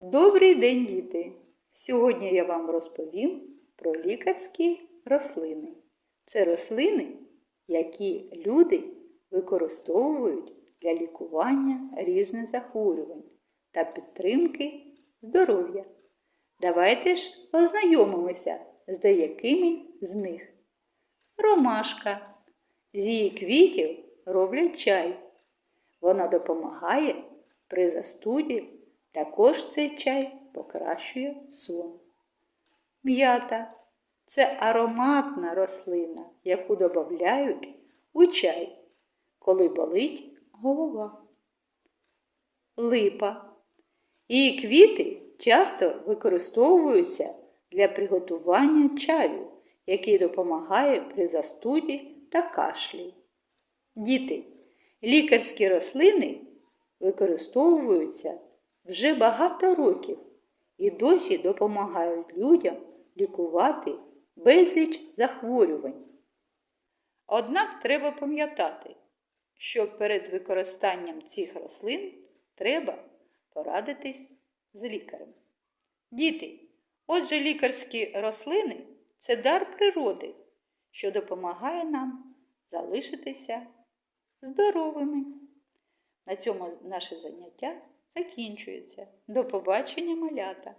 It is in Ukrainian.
Добрий день, діти! Сьогодні я вам розповім про лікарські рослини. Це рослини, які люди використовують для лікування різних захворювань та підтримки здоров'я. Давайте ж ознайомимося з деякими з них. Ромашка. З її квітів роблять чай. Вона допомагає при застуді. Також цей чай покращує сон. М'ята це ароматна рослина, яку додають у чай, коли болить голова. Липа. Її квіти часто використовуються для приготування чаю, який допомагає при застуді та кашлі. Діти, лікарські рослини використовуються вже багато років і досі допомагають людям лікувати безліч захворювань. Однак треба пам'ятати, що перед використанням цих рослин треба порадитись з лікарем. Діти, отже, лікарські рослини це дар природи, що допомагає нам залишитися здоровими. На цьому наше заняття закінчується. До побачення, малята!